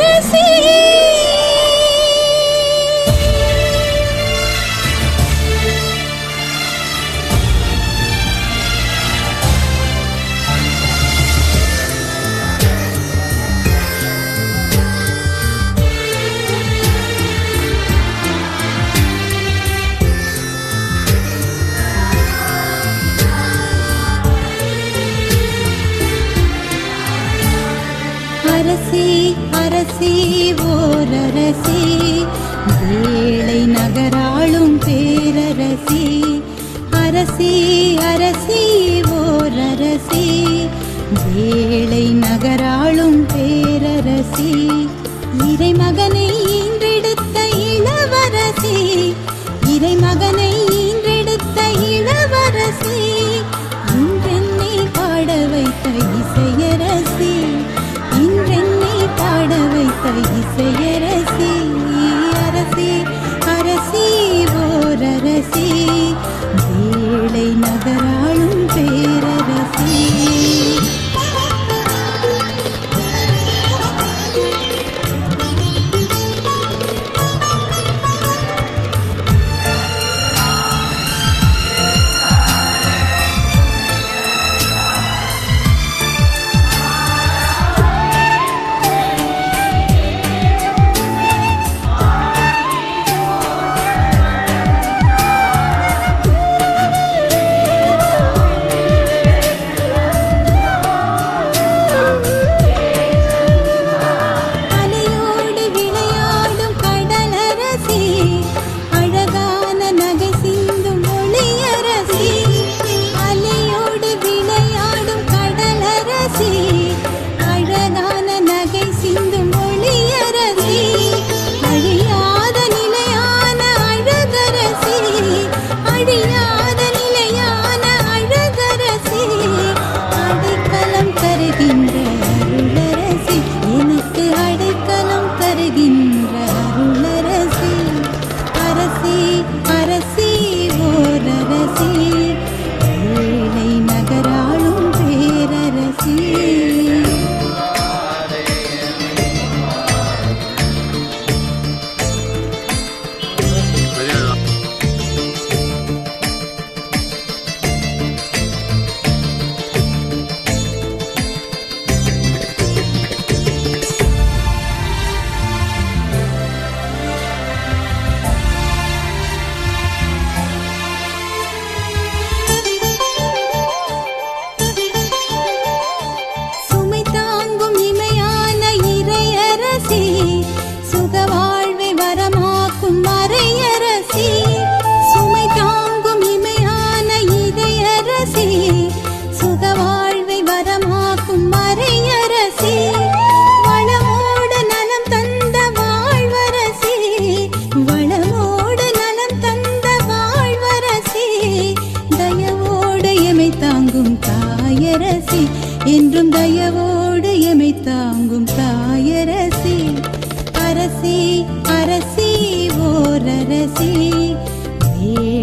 பேரரசி அரசி அரசி ஓரரசி. வேளை நகராளும் பேரரசி. அரசி அரசி ஓரரசி. வேளை நகராளும் பேரரசி. இறைமகனை Yeah. என்றும் தயவோடு எமை தாங்கும் தாயரசி. அரசி அரசி ஓரரசி. வே